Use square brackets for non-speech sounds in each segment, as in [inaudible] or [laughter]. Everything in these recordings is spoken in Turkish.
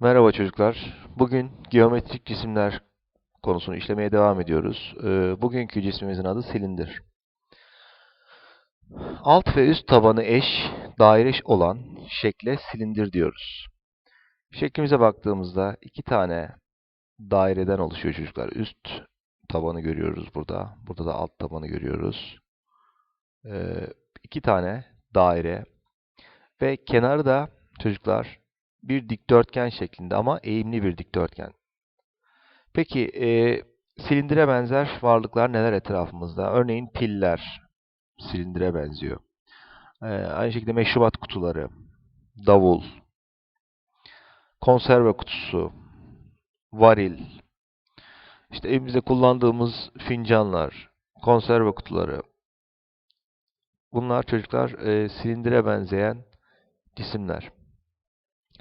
Merhaba çocuklar. Bugün geometrik cisimler konusunu işlemeye devam ediyoruz. Ee, Bugünkü cismimizin adı silindir. Alt ve üst tabanı eş, daire olan şekle silindir diyoruz. Şeklimize baktığımızda iki tane daireden oluşuyor çocuklar. Üst tabanı görüyoruz burada. Burada da alt tabanı görüyoruz. Ee, iki tane daire ve kenarı da çocuklar bir dikdörtgen şeklinde ama eğimli bir dikdörtgen. Peki e, silindire benzer varlıklar neler etrafımızda? Örneğin piller silindire benziyor. E, aynı şekilde meşrubat kutuları, davul, konserve kutusu, varil, işte evimizde kullandığımız fincanlar, konserve kutuları. Bunlar çocuklar e, silindire benzeyen cisimler.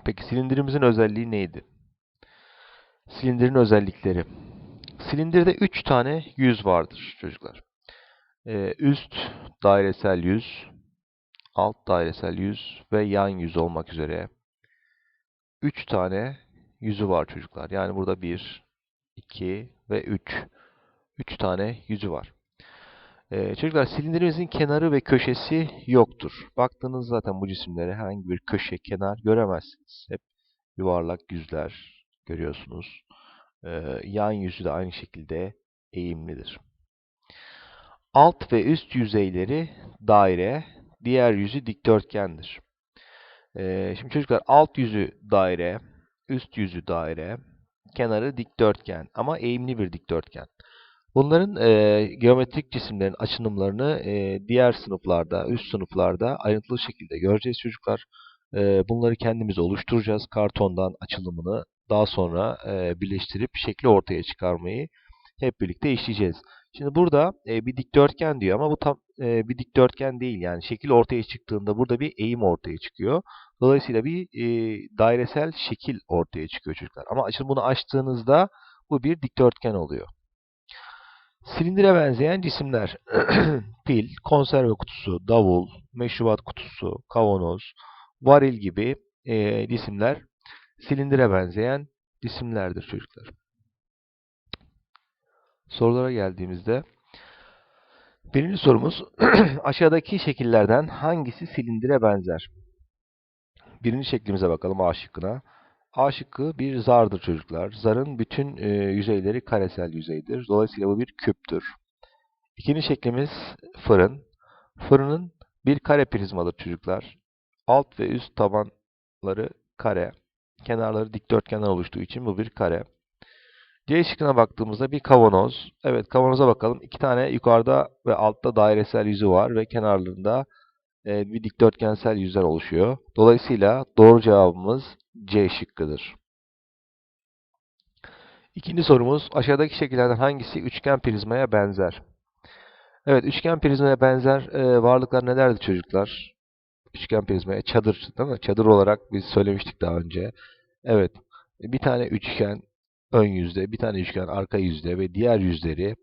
Peki silindirimizin özelliği neydi? Silindirin özellikleri. Silindirde 3 tane yüz vardır çocuklar. Ee, üst dairesel yüz, alt dairesel yüz ve yan yüz olmak üzere 3 tane yüzü var çocuklar. Yani burada 1, 2 ve 3. 3 tane yüzü var. Ee, çocuklar silindirimizin kenarı ve köşesi yoktur. Baktığınız zaten bu cisimlere herhangi bir köşe, kenar göremezsiniz. Hep yuvarlak yüzler görüyorsunuz. Ee, yan yüzü de aynı şekilde eğimlidir. Alt ve üst yüzeyleri daire, diğer yüzü dikdörtgendir. Ee, şimdi çocuklar alt yüzü daire, üst yüzü daire, kenarı dikdörtgen ama eğimli bir dikdörtgen. Bunların e, geometrik cisimlerin açınımlarını e, diğer sınıflarda, üst sınıflarda ayrıntılı şekilde göreceğiz çocuklar. E, bunları kendimiz oluşturacağız. Kartondan açılımını daha sonra e, birleştirip şekli ortaya çıkarmayı hep birlikte işleyeceğiz. Şimdi burada e, bir dikdörtgen diyor ama bu tam e, bir dikdörtgen değil. Yani şekil ortaya çıktığında burada bir eğim ortaya çıkıyor. Dolayısıyla bir e, dairesel şekil ortaya çıkıyor çocuklar. Ama açılımını açtığınızda bu bir dikdörtgen oluyor. Silindire benzeyen cisimler. [clears throat] Pil, konserve kutusu, davul, meşrubat kutusu, kavanoz, varil gibi e, cisimler silindire benzeyen cisimlerdir çocuklar. Sorulara geldiğimizde birinci sorumuz [clears throat] aşağıdaki şekillerden hangisi silindire benzer? Birinci şeklimize bakalım A şıkkına. A şıkkı bir zardır çocuklar. Zarın bütün e, yüzeyleri karesel yüzeydir. Dolayısıyla bu bir küptür. İkinci şeklimiz fırın. Fırının bir kare prizmadır çocuklar. Alt ve üst tabanları kare. Kenarları dikdörtgenden oluştuğu için bu bir kare. C şıkkına baktığımızda bir kavanoz. Evet kavanoza bakalım. İki tane yukarıda ve altta dairesel yüzü var ve kenarlarında e, bir dikdörtgensel yüzler oluşuyor. Dolayısıyla doğru cevabımız C şıkkıdır. İkinci sorumuz aşağıdaki şekillerden hangisi üçgen prizmaya benzer? Evet üçgen prizmaya benzer e, varlıklar nelerdi çocuklar? Üçgen prizmaya çadır değil mi? Çadır olarak biz söylemiştik daha önce. Evet bir tane üçgen ön yüzde, bir tane üçgen arka yüzde ve diğer yüzleri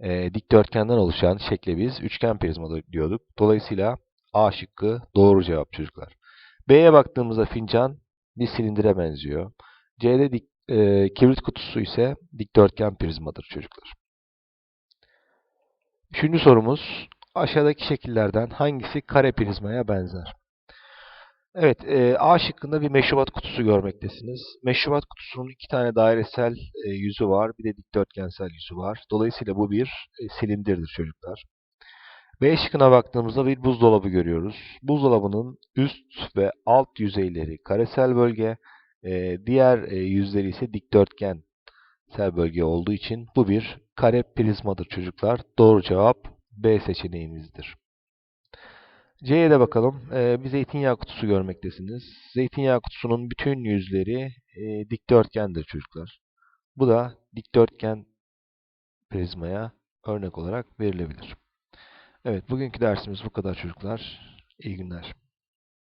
e, dikdörtgenden oluşan şekle biz üçgen prizma diyorduk. Dolayısıyla A şıkkı doğru cevap çocuklar. B'ye baktığımızda fincan bir silindire benziyor. C'de dik, e, kibrit kutusu ise dikdörtgen prizmadır çocuklar. Üçüncü sorumuz aşağıdaki şekillerden hangisi kare prizmaya benzer? Evet, e, A şıkkında bir meşrubat kutusu görmektesiniz. Meşrubat kutusunun iki tane dairesel e, yüzü var, bir de dikdörtgensel yüzü var. Dolayısıyla bu bir e, silindirdir çocuklar. B şıkkına baktığımızda bir buzdolabı görüyoruz. Buzdolabının üst ve alt yüzeyleri karesel bölge, e, diğer e, yüzleri ise dikdörtgensel bölge olduğu için bu bir kare prizmadır çocuklar. Doğru cevap B seçeneğimizdir. C'ye de bakalım. Ee, bir zeytinyağı kutusu görmektesiniz. Zeytinyağı kutusunun bütün yüzleri e, dikdörtgendir çocuklar. Bu da dikdörtgen prizmaya örnek olarak verilebilir. Evet, bugünkü dersimiz bu kadar çocuklar. İyi günler.